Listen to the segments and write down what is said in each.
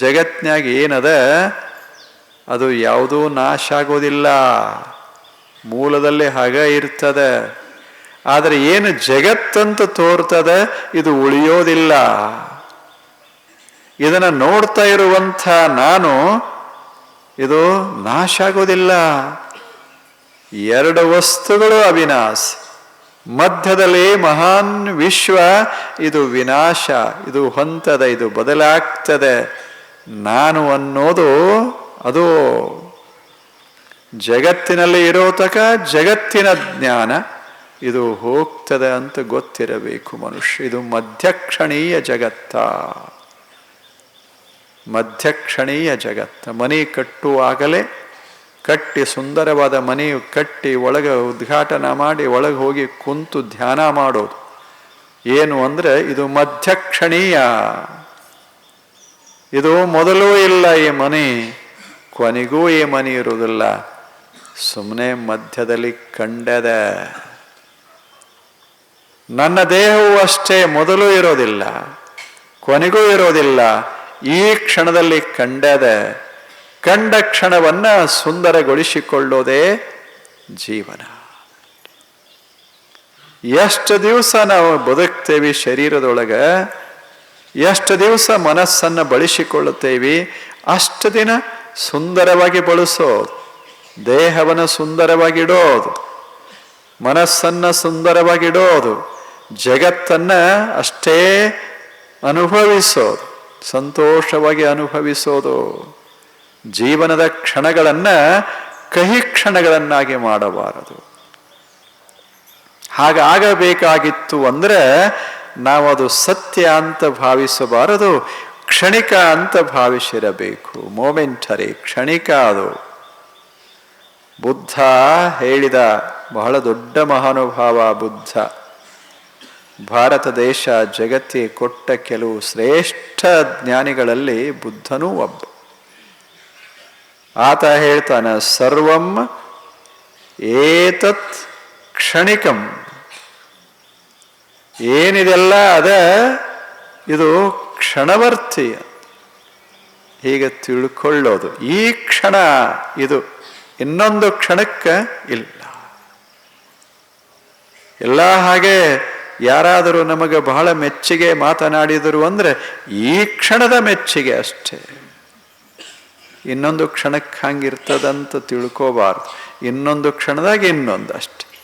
ಜಗತ್ನ್ಯಾಗ ಏನದ? ಅದು ಯಾವುದೂ ನಾಶ ಆಗೋದಿಲ್ಲ. ಮೂಲದಲ್ಲಿ ಹಗ ಇರ್ತದೆ. ಆದರೆ ಏನು ಜಗತ್ತಂತ ತೋರ್ತದೆ? ಇದು ಉಳಿಯೋದಿಲ್ಲ. ಇದನ್ನು ನೋಡ್ತಾ ಇರುವಂಥ ನಾನು, ಇದು ನಾಶ ಆಗೋದಿಲ್ಲ. ಎರಡು ವಸ್ತುಗಳು ಅವಿನಾಶ. ಮಧ್ಯದಲ್ಲಿ ಮಹಾನ್ ವಿಶ್ವ, ಇದು ವಿನಾಶ, ಇದು ಹೊಂತದ, ಇದು ಬದಲಾಗ್ತದೆ. ನಾನು ಅನ್ನೋದು ಅದು ಜಗತ್ತಿನಲ್ಲಿ ಇರೋ ತಕ ಜಗತ್ತಿನ ಜ್ಞಾನ ಇದು ಹೋಗ್ತದೆ ಅಂತ ಗೊತ್ತಿರಬೇಕು ಮನುಷ್ಯ. ಇದು ಮಧ್ಯಕ್ಷಣೀಯ ಜಗತ್ತ. ಮಧ್ಯಕ್ಷಣೀಯ ಜಗತ್ತ. ಮನೆ ಕಟ್ಟುವಾಗಲೇ ಕಟ್ಟಿ ಸುಂದರವಾದ ಮನೆ ಕಟ್ಟಿ ಒಳಗೆ ಉದ್ಘಾಟನ ಮಾಡಿ ಒಳಗೆ ಹೋಗಿ ಕುಂತು ಧ್ಯಾನ ಮಾಡೋದು. ಏನು ಅಂದರೆ ಇದು ಮಧ್ಯಕ್ಷಣೀಯ ಇದು ಮೊದಲೂ ಇಲ್ಲ ಈ ಮನೆ, ಕೊನೆಗೂ ಈ ಮನೆ ಇರುವುದಿಲ್ಲ. ಸುಮ್ಮನೆ ಮಧ್ಯದಲ್ಲಿ ಕಂಡದ. ನನ್ನ ದೇಹವು ಅಷ್ಟೇ, ಮೊದಲು ಇರೋದಿಲ್ಲ, ಕೊನೆಗೂ ಇರೋದಿಲ್ಲ. ಈ ಕ್ಷಣದಲ್ಲಿ ಕಂಡದ, ಕಂಡ ಕ್ಷಣವನ್ನ ಸುಂದರಗೊಳಿಸಿಕೊಳ್ಳೋದೇ ಜೀವನ. ಎಷ್ಟು ದಿವಸ ನಾವು ಬದುಕ್ತೇವೆ ಶರೀರದೊಳಗೆ ಎಷ್ಟು ದಿವಸ ಮನಸ್ಸನ್ನು ಬಳಸಿಕೊಳ್ಳುತ್ತೇವೆ, ಅಷ್ಟು ದಿನ ಸುಂದರವಾಗಿ ಬಳಸೋದು, ದೇಹವನ್ನು ಸುಂದರವಾಗಿಡೋದು ಮನಸ್ಸನ್ನು ಸುಂದರವಾಗಿಡೋದು ಜಗತ್ತನ್ನ ಅಷ್ಟೇ ಅನುಭವಿಸೋದು, ಸಂತೋಷವಾಗಿ ಅನುಭವಿಸೋದು, ಜೀವನದ ಕ್ಷಣಗಳನ್ನು ಕಹಿ ಕ್ಷಣಗಳನ್ನಾಗಿ ಮಾಡಬಾರದು. ಹಾಗಾಗಬೇಕಾಗಿತ್ತು ಅಂದರೆ ನಾವು ಅದು ಸತ್ಯ ಅಂತ ಭಾವಿಸಬಾರದು, ಕ್ಷಣಿಕ ಅಂತ ಭಾವಿಸಿರಬೇಕು. ಮೊಮೆಂಟರಿ, ಕ್ಷಣಿಕ ಅದು. ಬುದ್ಧ ಹೇಳಿದ ಬಹಳ ದೊಡ್ಡ ಮಹಾನುಭಾವ ಬುದ್ಧ. ಭಾರತ ದೇಶ ಜಗತ್ತಿಗೆ ಕೊಟ್ಟ ಕೆಲವು ಶ್ರೇಷ್ಠ ಜ್ಞಾನಿಗಳಲ್ಲಿ ಬುದ್ಧನೂ ಒಬ್ಬ. ಆತ ಹೇಳ್ತಾನೆ, ಸರ್ವಂ ಏತತ್ ಕ್ಷಣಿಕಂ. ಏನಿದೆಲ್ಲ ಅದ? ಇದು ಕ್ಷಣವರ್ತಿ. ಹೀಗೆ ತಿಳ್ಕೊಳ್ಳೋದು. ಈ ಕ್ಷಣ ಇದು ಇನ್ನೊಂದು ಕ್ಷಣಕ್ಕೆ ಇಲ್ಲ. ಎಲ್ಲ ಹಾಗೆ ಯಾರಾದರೂ ನಮಗೆ ಬಹಳ ಮೆಚ್ಚುಗೆ ಮಾತನಾಡಿದರು ಅಂದರೆ ಈ ಕ್ಷಣದ ಮೆಚ್ಚುಗೆ ಅಷ್ಟೇ. ಇನ್ನೊಂದು ಕ್ಷಣಕ್ಕೆ ಹಂಗಿರ್ತದಂತ ತಿಳ್ಕೋಬಾರ್ದು. ಇನ್ನೊಂದು ಕ್ಷಣದಾಗ ಇನ್ನೊಂದು ಅಷ್ಟೆ.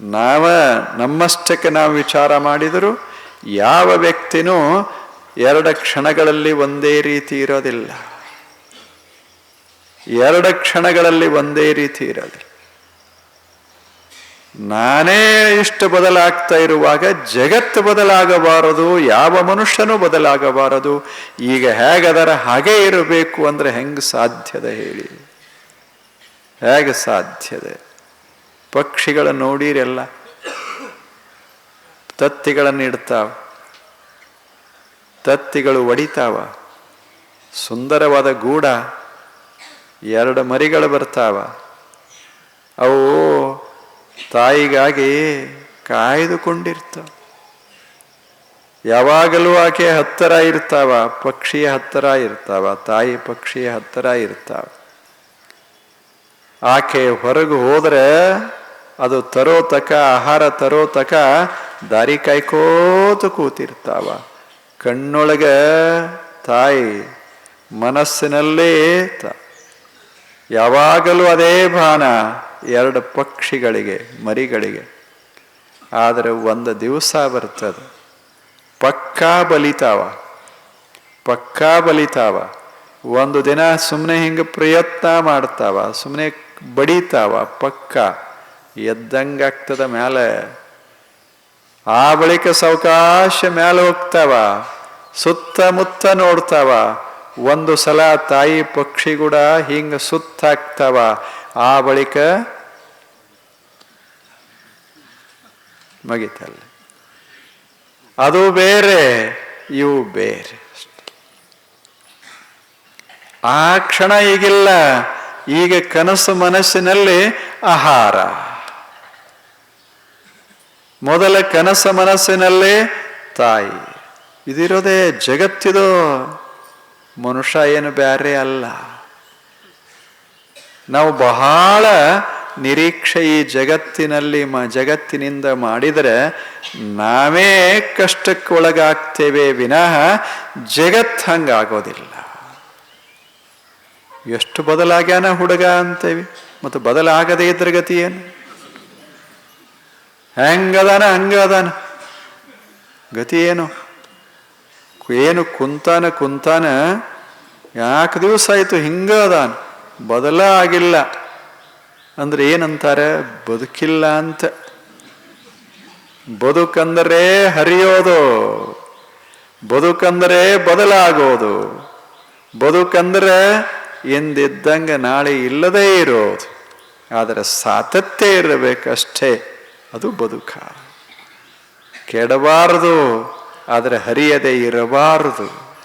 ನಾವ ನಮ್ಮಷ್ಟಕ್ಕೆ ನಾವು ವಿಚಾರ ಮಾಡಿದರೂ ಯಾವ ವ್ಯಕ್ತಿನೂ ಎರಡು ಕ್ಷಣಗಳಲ್ಲಿ ಒಂದೇ ರೀತಿ ಇರೋದಿಲ್ಲ. ಎರಡು ಕ್ಷಣಗಳಲ್ಲಿ ಒಂದೇ ರೀತಿ ಇರೋದಿಲ್ಲ. ನಾನೇ ಇಷ್ಟು ಬದಲಾಗ್ತಾ ಇರುವಾಗ ಜಗತ್ತು ಬದಲಾಗಬಾರದು, ಯಾವ ಮನುಷ್ಯನೂ ಬದಲಾಗಬಾರದು, ಈಗ ಹೇಗದರ ಹಾಗೆ ಇರಬೇಕು ಅಂದ್ರೆ ಹೆಂಗೆ ಸಾಧ್ಯದ ಹೇಳಿ. ಹೇಗೆ ಸಾಧ್ಯದೆ ಪಕ್ಷಿಗಳ ನೋಡಿರೆಲ್ಲ ತತ್ತಿಗಳನ್ನು ಇಡ್ತಾವ, ತತ್ತಿಗಳು ಒಡಿತಾವ, ಸುಂದರವಾದ ಗೂಡ, ಎರಡು ಮರಿಗಳು ಬರ್ತಾವ. ಅವು ತಾಯಿಗಾಗಿ ಕಾಯ್ದುಕೊಂಡಿರ್ತಾವ. ಯಾವಾಗಲೂ ಆಕೆ ಹತ್ತಿರ ಇರ್ತಾವ, ಪಕ್ಷಿಯ ಹತ್ತಿರ ಇರ್ತಾವ, ತಾಯಿ ಪಕ್ಷಿಯ ಹತ್ತಿರ ಇರ್ತಾವ. ಆಕೆ ಹೊರಗೆ ಹೋದ್ರೆ ಅದು ತರೋ ತಕ ಆಹಾರ ತರೋ ತಕ ದಾರಿ ಕಾಯ್ಕೋತ ಕೂತಿರ್ತಾವ. ಕಣ್ಣೊಳಗೆ ತಾಯಿ, ಮನಸ್ಸಿನಲ್ಲೇ ತ, ಯಾವಾಗಲೂ ಅದೇ ಭಾನ ಎರಡು ಪಕ್ಷಿಗಳಿಗೆ, ಮರಿಗಳಿಗೆ. ಆದರೆ ಒಂದು ದಿವಸ ಬರ್ತದೆ. ಪಕ್ಕಾ ಬಲಿತಾವ. ಪಕ್ಕಾ ಬಲಿತಾವ. ಒಂದು ದಿನ ಸುಮ್ಮನೆ ಹಿಂಗೆ ಪ್ರಯತ್ನ ಮಾಡ್ತಾವ. ಸುಮ್ಮನೆ ಬಡಿತಾವ ಪಕ್ಕ. ಎದ್ದಂಗಾಗ್ತದ ಮೇಲೆ ಆ ಬಳಿಕ ಸಾವಕಾಶ ಮೇಲೆ ಹೋಗ್ತಾವ, ಸುತ್ತಮುತ್ತ ನೋಡ್ತಾವ, ಒಂದು ಸಲ ತಾಯಿ ಪಕ್ಷಿ ಕೂಡ ಹಿಂಗ ಸುತ್ತಾಕ್ತಾವ. ಆ ಬಳಿಕ ಮುಗಿತಲ್ಲ ಅದು ಬೇರೆ, ಇವು ಬೇರೆ ಆ ಕ್ಷಣ ಈಗಿಲ್ಲ, ಈಗ ಕನಸು ಮನಸ್ಸಿನಲ್ಲಿ ಆಹಾರ. ಮೊದಲ ಕನಸ ಮನಸ್ಸಿನಲ್ಲೇ ತಾಯಿ. ಇದಿರೋದೇ ಜಗತ್ತಿದು ಮನುಷ್ಯ ಏನು ಬ್ಯಾರೆ ಅಲ್ಲ. ನಾವು ಬಹಳ ನಿರೀಕ್ಷೆ ಈ ಜಗತ್ತಿನಲ್ಲಿ ಮ, ಜಗತ್ತಿನಿಂದ ಮಾಡಿದರೆ ನಾವೇ ಕಷ್ಟಕ್ಕೆ ಒಳಗಾಗ್ತೇವೆ ವಿನಃ ಜಗತ್ ಹಂಗಾಗೋದಿಲ್ಲ. ಎಷ್ಟು ಬದಲಾಗ್ಯಾನ ಹುಡುಗ ಅಂತೇವಿ. ಮತ್ತು ಬದಲಾಗದೇ ಇದ್ರ ಗತಿ ಏನು? ಹೆಂಗದಾನ, ಹಂಗದಾನ? ಗತಿ ಏನು? ಏನು ಕುಂತಾನ ಕುಂತಾನ? ಯಾಕೆ ದಿವಸ ಆಯಿತು ಹಿಂಗ ಅದಾನ ಬದಲ ಆಗಿಲ್ಲ. ಅಂದ್ರೆ ಏನಂತಾರೆ? ಬದುಕಿಲ್ಲ ಅಂತ. ಬದುಕಂದರೆ ಹರಿಯೋದು. ಬದುಕಂದರೆ ಬದಲಾಗೋದು. ಬದುಕಂದರೆ ಎಂದಿದ್ದಂಗೆ ನಾಳೆ ಇಲ್ಲದೇ ಇರೋದು. ಆದರೆ ಸಾತತ್ಯ ಇರಬೇಕಷ್ಟೇ. ಅದು ಬದುಕ. ಕೆಡಬಾರದು, ಆದರೆ ಹರಿಯದೆ ಇರಬಾರದು.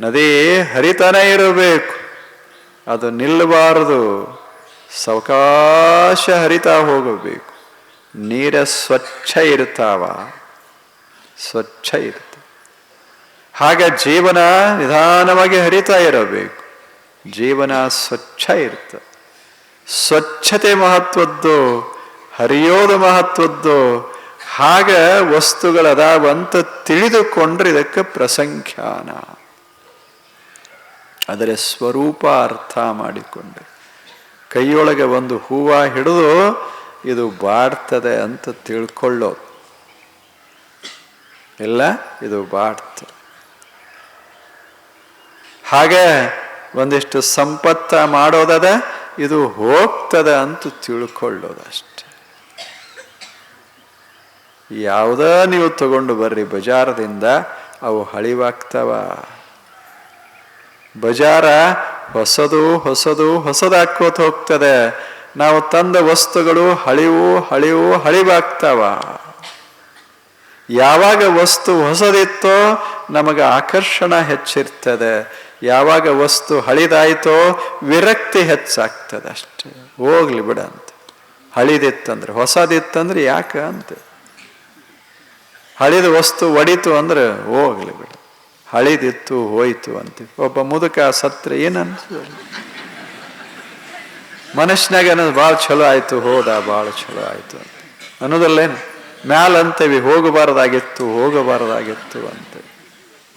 ನದಿ ಹರಿತನೇ ಇರಬೇಕು, ಅದು ನಿಲ್ಲಬಾರದು. ಸಾವಕಾಶ ಹರಿತಾ ಹೋಗಬೇಕು. ನೀರ ಸ್ವಚ್ಛ ಇರ್ತಾವ ಸ್ವಚ್ಛ ಇರುತ್ತೆ. ಹಾಗೆ ಜೀವನ ನಿಧಾನವಾಗಿ ಹರಿತಾ ಇರಬೇಕು. ಜೀವನ ಸ್ವಚ್ಛ ಇರುತ್ತೆ. ಸ್ವಚ್ಛತೆ ಮಹತ್ವದ್ದು. ಹರಿಯೋದು ಮಹತ್ವದ್ದು. ಹಾಗೆ ವಸ್ತುಗಳದಾವ ಅಂತ ತಿಳಿದುಕೊಂಡ್ರೆ ಇದಕ್ಕೆ ಪ್ರಸಂಖ್ಯಾನ. ಅದರ ಸ್ವರೂಪ ಅರ್ಥ ಮಾಡಿಕೊಂಡೆ. ಕೈಯೊಳಗೆ ಒಂದು ಹೂವ ಹಿಡಿದು ಇದು ಬಾಡ್ತದೆ ಅಂತ ತಿಳ್ಕೊಳ್ಳೋದು. ಇಲ್ಲ, ಇದು ಬಾಡ್ತದೆ ಹಾಗೆ ಒಂದಿಷ್ಟು ಸಂಪತ್ತ ಮಾಡೋದದ ಇದು ಹೋಗ್ತದೆ ಅಂತ ತಿಳ್ಕೊಳ್ಳೋದಷ್ಟೆ. ಯಾವುದ ನೀವು ತಗೊಂಡು ಬರ್ರಿ, ಬಜಾರದಿಂದ ಅವು ಹಳಿವಾಗ್ತವ. ಬಜಾರ ಹೊಸದು ಹೊಸದು ಹೊಸದಾಕೋತ ಹೋಗ್ತದೆ. ನಾವು ತಂದ ವಸ್ತುಗಳು ಹಳಿವು ಹಳಿವು, ಹಳಿವಾಗ್ತಾವ. ಯಾವಾಗ ವಸ್ತು ಹೊಸದಿತ್ತೋ ನಮಗೆ ಆಕರ್ಷಣ ಹೆಚ್ಚಿರ್ತದೆ. ಯಾವಾಗ ವಸ್ತು ಹಳಿದಾಯ್ತೋ ವಿರಕ್ತಿ ಹೆಚ್ಚಾಗ್ತದೆ ಅಷ್ಟೇ ಹೋಗ್ಲಿ ಬಿಡ ಅಂತ. ಹಳಿದಿತ್ತಂದ್ರೆ, ಹೊಸದಿತ್ತಂದ್ರೆ ಯಾಕ ಅಂತ. ಹಳಿದ ವಸ್ತು ಒಡಿತು ಅಂದ್ರೆ ಹೋಗಲಿ ಬಿಡು. ಹಳಿದಿತ್ತು ಹೋಯಿತು ಅಂತ ಒಬ್ಬ ಮುದುಕ ಸತ್ರ ಏನನ್ಸ ಮನುಷ್ಯನಾಗ ಅನ್ನೋದು ಭಾಳ ಚಲೋ ಆಯಿತು, ಹೋದ ಭಾಳ ಚಲೋ ಆಯಿತು ಅಂತ. ಅನ್ನೋದಲ್ಲೇನು? ಮ್ಯಾಲ ಹೋಗಬಾರದಾಗಿತ್ತು, ಹೋಗಬಾರ್ದಾಗಿತ್ತು ಅಂತ.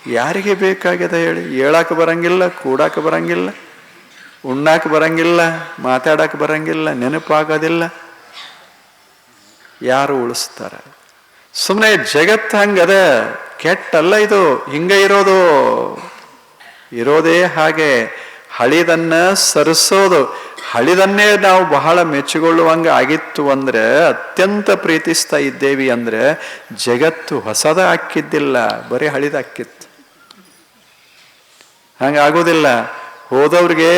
ಯಾರಿಗೆ ಬೇಕಾಗಿದೆ ಹೇಳಿ? ಹೇಳಕ್ಕೆ ಬರಂಗಿಲ್ಲ, ಕೂಡಾಕ ಬರಂಗಿಲ್ಲ, ಉಣ್ಣಾಕ ಬರಂಗಿಲ್ಲ ಮಾತಾಡಕ್ಕೆ ಬರಂಗಿಲ್ಲ, ನೆನಪಾಗೋದಿಲ್ಲ. ಯಾರು ಉಳಿಸ್ತಾರ? ಸುಮ್ಮನೆ ಜಗತ್ತು ಹಂಗದ ಕೆಟ್ಟಲ್ಲ ಇದು, ಹಿಂಗ ಇರೋದು. ಇರೋದೇ ಹಾಗೆ ಹಳಿದನ್ನ ಸರಿಸೋದು. ಹಳಿದನ್ನೇ ನಾವು ಬಹಳ ಮೆಚ್ಚಿಕೊಳ್ಳುವಂಗ ಆಗಿತ್ತು ಅಂದ್ರೆ ಅತ್ಯಂತ ಪ್ರೀತಿಸ್ತಾ ಇದ್ದೇವಿ ಅಂದ್ರೆ ಜಗತ್ತು ಹೊಸದ ಹಾಕಿದ್ದಿಲ್ಲ, ಬರೀ ಹಳಿದ ಹಾಕಿತ್ತು. ಹಂಗಾಗೋದಿಲ್ಲ ಹೋದವ್ರಿಗೆ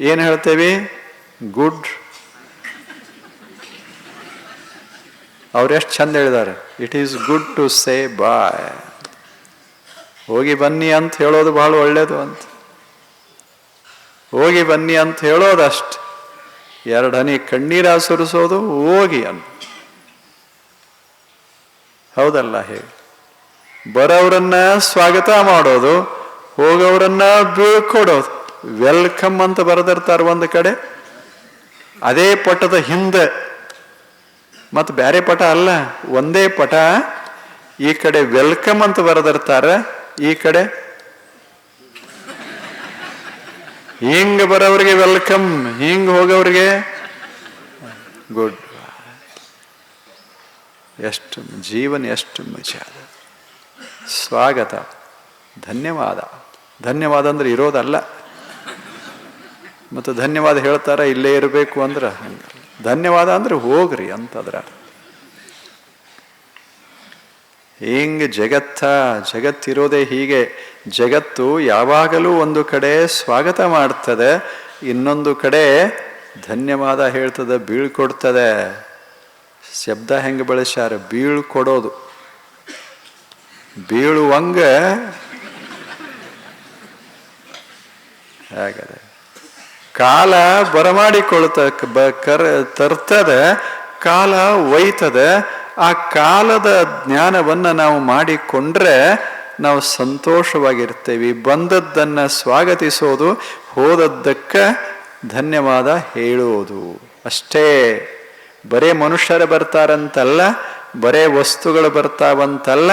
ಏನು ಹೇಳ್ತೇವಿ? ಗುಡ್ ಅವ್ರೆಷ್ಟು ಚಂದ ಹೇಳಿದ್ದಾರೆ. It is good to say bye ಹೋಗಿ ಬನ್ನಿ ಅಂತ ಹೇಳೋದು ಬಹಳ ಒಳ್ಳೇದು ಅಂತ. ಹೋಗಿ ಬನ್ನಿ ಅಂತ ಹೇಳೋದಷ್ಟು. ಎರಡು ಹನಿ ಕಣ್ಣೀರ ಸುರಿಸೋದು ಹೋಗಿ ಅಂತ. ಹೌದಲ್ಲ ಹೇಳಿ. ಬರೋವ್ರನ್ನ ಸ್ವಾಗತ ಮಾಡೋದು, ಹೋಗೋವ್ರನ್ನ ಬೀಳ್ಕೊಡೋದು ವೆಲ್ಕಮ್ ಅಂತ ಬರೆದಿರ್ತಾರೆ ಒಂದು ಕಡೆ. ಅದೇ ಪಟ್ಟದ ಹಿಂದೆ. ಮತ್ತು ಬೇರೆ ಪಟ ಅಲ್ಲ, ಒಂದೇ ಪಟ. ಈ ಕಡೆ ವೆಲ್ಕಮ್ ಅಂತ ಬರೆದಿರ್ತಾರ, ಈ ಕಡೆ ಹಿಂಗ ಬರೋವ್ರಿಗೆ ವೆಲ್ಕಮ್, ಹಿಂಗ ಹೋಗೋವ್ರಿಗೆ ಗುಡ್ ಎಷ್ಟು ಜೀವನ, ಎಷ್ಟು ಮಜಾ. ಸ್ವಾಗತ, ಧನ್ಯವಾದ. ಧನ್ಯವಾದ ಅಂದ್ರೆ ಇರೋದಲ್ಲ. ಮತ್ತು ಧನ್ಯವಾದ ಹೇಳ್ತಾರ, ಇಲ್ಲೇ ಇರಬೇಕು ಅಂದ್ರೆ ಹಂಗೆ. ಧನ್ಯವಾದ ಅಂದ್ರೆ ಹೋಗ್ರಿ ಅಂತದ್ರ ಹಿಂಗೆ ಜಗತ್ತ, ಜಗತ್ತಿರೋದೇ ಹೀಗೆ. ಜಗತ್ತು ಯಾವಾಗಲೂ ಒಂದು ಕಡೆ ಸ್ವಾಗತ ಮಾಡ್ತದೆ, ಇನ್ನೊಂದು ಕಡೆ ಧನ್ಯವಾದ ಹೇಳ್ತದೆ ಬೀಳ್ಕೊಡ್ತದೆ ಶಬ್ದ ಹೆಂಗೆ ಬಳಸ್ಯಾರ? ಬೀಳ್ಕೊಡೋದು ಬೀಳುವಂಗೆ. ಹಾಗದೆ. ಕಾಲ ಬರಮಾಡಿಕೊಳ್ತ ಬ ಕರ ತರ್ತದೆ, ಕಾಲ ಒಯ್ತದೆ, ಆ ಕಾಲದ ಜ್ಞಾನವನ್ನು ನಾವು ಮಾಡಿಕೊಂಡ್ರೆ ನಾವು ಸಂತೋಷವಾಗಿರ್ತೇವೆ. ಬಂದದ್ದನ್ನು ಸ್ವಾಗತಿಸೋದು, ಹೋದದ್ದಕ್ಕೆ ಧನ್ಯವಾದ ಹೇಳುವುದು ಅಷ್ಟೇ. ಬರೇ ಮನುಷ್ಯರು ಬರ್ತಾರಂತಲ್ಲ, ಬರೇ ವಸ್ತುಗಳು ಬರ್ತಾವಂತಲ್ಲ,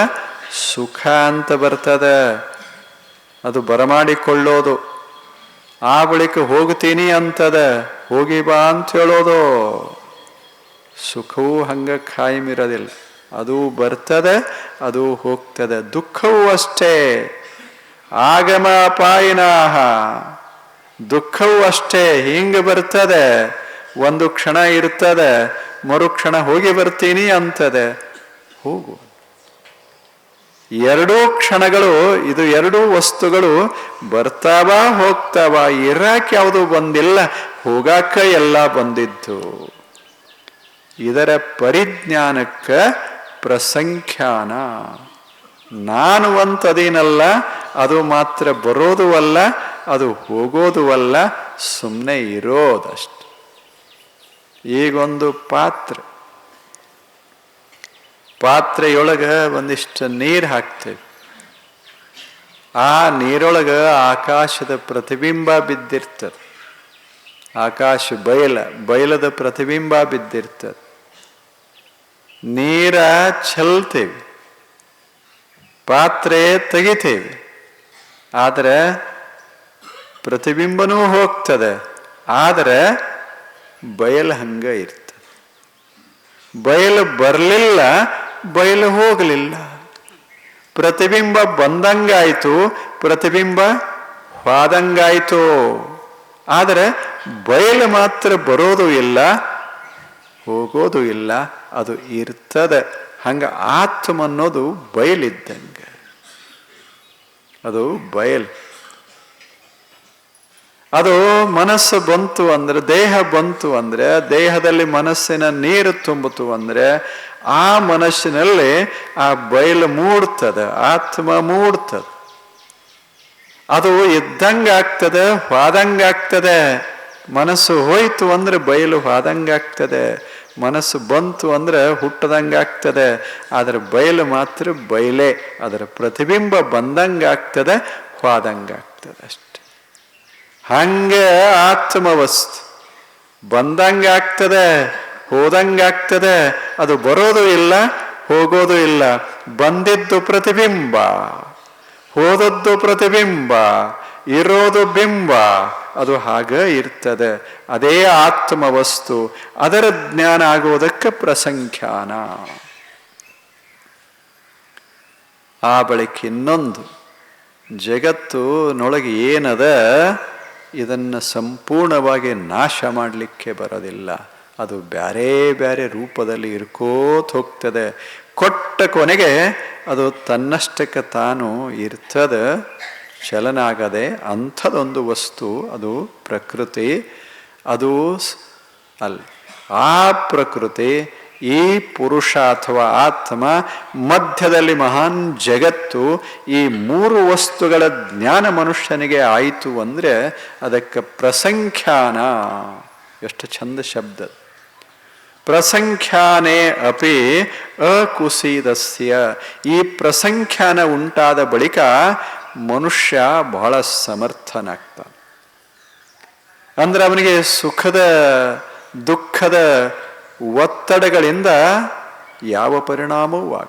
ಸುಖ ಅಂತ ಬರ್ತದೆ. ಅದು ಬರಮಾಡಿಕೊಳ್ಳೋದು. ಆ ಬಳಿಕ ಹೋಗ್ತೀನಿ ಅಂತದ. ಹೋಗಿ ಬಾ ಅಂತ ಹೇಳೋದು. ಸುಖವೂ ಹಂಗ ಖಾಯಮಿರೋದಿಲ್ಲ ಅದು ಬರ್ತದೆ, ಅದು ಹೋಗ್ತದೆ. ದುಃಖವೂ ಅಷ್ಟೇ. ಆಗಮ ಪಾಯಿನಾಹ ದುಃಖವೂ ಅಷ್ಟೇ. ಹಿಂಗೆ ಬರ್ತದೆ, ಒಂದು ಕ್ಷಣ ಇರ್ತದೆ, ಮರುಕ್ಷಣ ಹೋಗಿ ಬರ್ತೀನಿ ಅಂತದೆ. ಹೋಗು. ಎರಡೂ ಕ್ಷಣಗಳು, ಇದು ಎರಡೂ ವಸ್ತುಗಳು ಬರ್ತಾವ ಹೋಗ್ತಾವ, ಇರಾಕ್ ಯಾವುದು ಬಂದಿಲ್ಲ, ಹೋಗಾಕ ಎಲ್ಲ ಬಂದಿದ್ದು. ಇದರ ಪರಿಜ್ಞಾನಕ್ಕೆ ಪ್ರಸಂಖ್ಯಾನ. ನಾನು ಅಂತದೇನಲ್ಲ, ಅದು ಮಾತ್ರ ಬರೋದು ಅಲ್ಲ, ಅದು ಹೋಗೋದು ಅಲ್ಲ ಸುಮ್ಮನೆ ಇರೋದಷ್ಟು. ಈಗೊಂದು ಪಾತ್ರೆ. ಪಾತ್ರೆಯೊಳಗೆ ಒಂದಿಷ್ಟು ನೀರು ಹಾಕ್ತೇವೆ. ಆ ನೀರೊಳಗೆ ಆಕಾಶದ ಪ್ರತಿಬಿಂಬ ಬಿದ್ದಿರ್ತದೆ. ಆಕಾಶ ಬಯಲ, ಬಯಲದ ಪ್ರತಿಬಿಂಬ ಬಿದ್ದಿರ್ತದೆ. ನೀರ ಚೆಲ್ತೇವೆ ಪಾತ್ರೆ ತೆಗಿತೇವೆ. ಆದರೆ ಪ್ರತಿಬಿಂಬನೂ ಹೋಗ್ತದೆ. ಆದರೆ ಬಯಲು ಹಂಗ ಇರ್ತದೆ. ಬಯಲು ಬರಲಿಲ್ಲ ಬಯಲು ಹೋಗಲಿಲ್ಲ. ಪ್ರತಿಬಿಂಬ ಬಂದಂಗಾಯಿತು, ಪ್ರತಿಬಿಂಬ ಹಾದಂಗಾಯಿತು. ಆದರೆ ಬಯಲು ಮಾತ್ರ ಬರೋದು ಇಲ್ಲ, ಹೋಗೋದು ಇಲ್ಲ, ಅದು ಇರ್ತದೆ. ಹಂಗ ಆತ್ಮ ಅನ್ನೋದು ಬಯಲಿದ್ದಂಗೆ. ಅದು ಬಯಲು. ಅದು ಮನಸ್ಸು ಬಂತು ಅಂದ್ರೆ, ದೇಹ ಬಂತು ಅಂದ್ರೆ, ದೇಹದಲ್ಲಿ ಮನಸ್ಸಿನ ನೀರು ತುಂಬಿತು ಅಂದ್ರೆ ಆ ಮನಸ್ಸಿನಲ್ಲಿ ಆ ಬಯಲು ಮೂಡ್ತದೆ, ಆತ್ಮ ಮೂಡ್ತದೆ. ಅದು ಇದ್ದಂಗಾಗ್ತದೆ, ಹೋದಂಗಾಗ್ತದೆ. ಮನಸ್ಸು ಹೋಯ್ತು ಅಂದ್ರೆ ಬಯಲು ಹೋದಂಗಾಗ್ತದೆ. ಮನಸ್ಸು ಬಂತು ಅಂದ್ರೆ ಹುಟ್ಟದಂಗಾಗ್ತದೆ. ಆದರೆ ಬಯಲು ಮಾತ್ರ ಬಯಲೇ. ಅದರ ಪ್ರತಿಬಿಂಬ ಬಂದಂಗಾಗ್ತದೆ, ಹೋದಂಗಾಗ್ತದೆ ಅಷ್ಟೆ. ಹಂಗೆ ಆತ್ಮವಸ್ತು. ಬಂದಂಗಾಗ್ತದೆ. ಹೋದಂಗಾಗ್ತದೆ. ಅದು ಬರೋದು ಇಲ್ಲ, ಹೋಗೋದು ಇಲ್ಲ. ಬಂದಿದ್ದು ಪ್ರತಿಬಿಂಬ, ಹೋದದ್ದು ಪ್ರತಿಬಿಂಬ, ಇರೋದು ಬಿಂಬ. ಅದು ಹಾಗೆ ಇರ್ತದೆ. ಅದೇ ಆತ್ಮ ವಸ್ತು. ಅದರ ಜ್ಞಾನ ಆಗುವುದಕ್ಕೆ ಪ್ರಸಂಖ್ಯಾನ. ಆ ಬಳಿಕ ಇನ್ನೊಂದು. ಜಗತ್ತು ನೊಳಗೆ ಏನದ? ಇದನ್ನು ಸಂಪೂರ್ಣವಾಗಿ ನಾಶ ಮಾಡಲಿಕ್ಕೆ ಬರೋದಿಲ್ಲ. ಅದು ಬ್ಯಾರೆ ಬ್ಯಾರೆ ರೂಪದಲ್ಲಿ ಇರ್ಕೋತ ಹೋಗ್ತದೆ. ಕೊಟ್ಟ ಕೊನೆಗೆ ಅದು ತನ್ನಷ್ಟಕ್ಕೆ ತಾನು ಇರ್ತದೆ ಚಲನ ಆಗದೆ ಅಂಥದೊಂದು ವಸ್ತು, ಅದು ಪ್ರಕೃತಿ, ಅದು ಅಲ್ಲ ಆ ಪ್ರಕೃತಿ, ಈ ಪುರುಷ ಅಥವಾ ಆತ್ಮ, ಮಧ್ಯದಲ್ಲಿ ಮಹಾನ್ ಜಗತ್ತು, ಈ ಮೂರು ವಸ್ತುಗಳ ಜ್ಞಾನ ಮನುಷ್ಯನಿಗೆ ಆಯಿತು ಅಂದರೆ ಅದಕ್ಕೆ ಪ್ರಸಂಖ್ಯಾನ. ಎಷ್ಟು ಚಂದ ಶಬ್ದ. ಪ್ರಸಂಖ್ಯಾನೇ ಅಪಿ ಅಕುಸಿದಸ್ಯ. ಈ ಪ್ರಸಂಖ್ಯಾನ ಉಂಟಾದ ಬಳಿಕ ಮನುಷ್ಯ ಬಹಳ ಸಮರ್ಥನಾಗ್ತಾನೆ. ಅಂದ್ರೆ ಅವನಿಗೆ ಸುಖದ, ದುಃಖದ ಒತ್ತಡಗಳಿಂದ ಯಾವ ಪರಿಣಾಮವೂ ಆಗ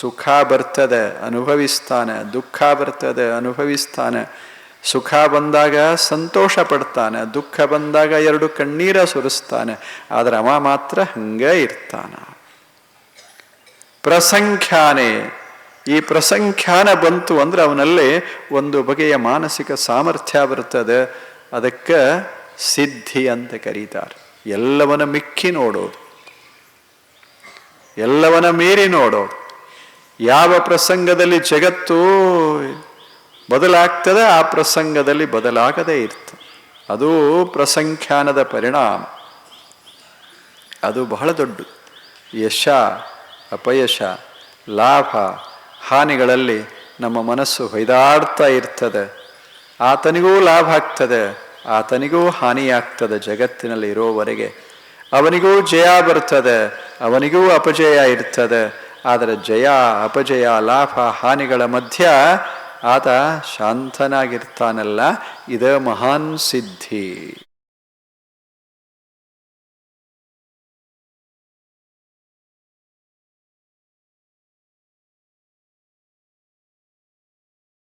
ಸುಖ ಬರ್ತದೆ, ಅನುಭವಿಸ್ತಾನೆ, ದುಃಖ ಬರ್ತದೆ, ಅನುಭವಿಸ್ತಾನೆ. ಸುಖ ಬಂದಾಗ ಸಂತೋಷ ಪಡ್ತಾನೆ, ದುಃಖ ಬಂದಾಗ ಎರಡು ಕಣ್ಣೀರ ಸುರಿಸ್ತಾನೆ, ಆದರೆ ಅವ ಮಾತ್ರ ಹಂಗೆ ಇರ್ತಾನ. ಪ್ರಸಂಖ್ಯಾನೆ, ಈ ಪ್ರಸಂಖ್ಯಾನ ಬಂತು ಅಂದ್ರೆ ಅವನಲ್ಲಿ ಒಂದು ಬಗೆಯ ಮಾನಸಿಕ ಸಾಮರ್ಥ್ಯ ಬರ್ತದೆ. ಅದಕ್ಕೆ ಸಿದ್ಧಿ ಅಂತ ಕರೀತಾರೆ. ಎಲ್ಲವನ ಮಿಕ್ಕಿ ನೋಡೋದು ಎಲ್ಲವನ ಮೀರಿ ನೋಡೋದು ಯಾವ ಪ್ರಸಂಗದಲ್ಲಿ ಜಗತ್ತು ಬದಲಾಗ್ತದೆ, ಆ ಪ್ರಸಂಗದಲ್ಲಿ ಬದಲಾಗದೇ ಇರ್ತದೆ. ಅದು ಪ್ರಸಂಖ್ಯಾನದ ಪರಿಣಾಮ. ಅದು ಬಹಳ ದೊಡ್ಡ ಯಶ, ಅಪಯಶ, ಲಾಭ, ಹಾನಿಗಳಲ್ಲಿ ನಮ್ಮ ಮನಸ್ಸು ಹೊಯ್ದಾಡ್ತಾ ಇರ್ತದೆ. ಆತನಿಗೂ ಲಾಭ ಆಗ್ತದೆ, ಆತನಿಗೂ ಹಾನಿಯಾಗ್ತದೆ ಜಗತ್ತಿನಲ್ಲಿ ಇರೋವರೆಗೆ. ಅವನಿಗೂ ಜಯ ಬರ್ತದೆ, ಅವನಿಗೂ ಅಪಜಯ ಇರ್ತದೆ. ಆದರೆ ಜಯ, ಅಪಜಯ, ಲಾಭ, ಹಾನಿಗಳ ಮಧ್ಯ ಆತ ಶಾಂತನಾಗಿರ್ತಾನಲ್ಲ ಇದ ಮಹಾನ್ ಸಿದ್ಧಿ.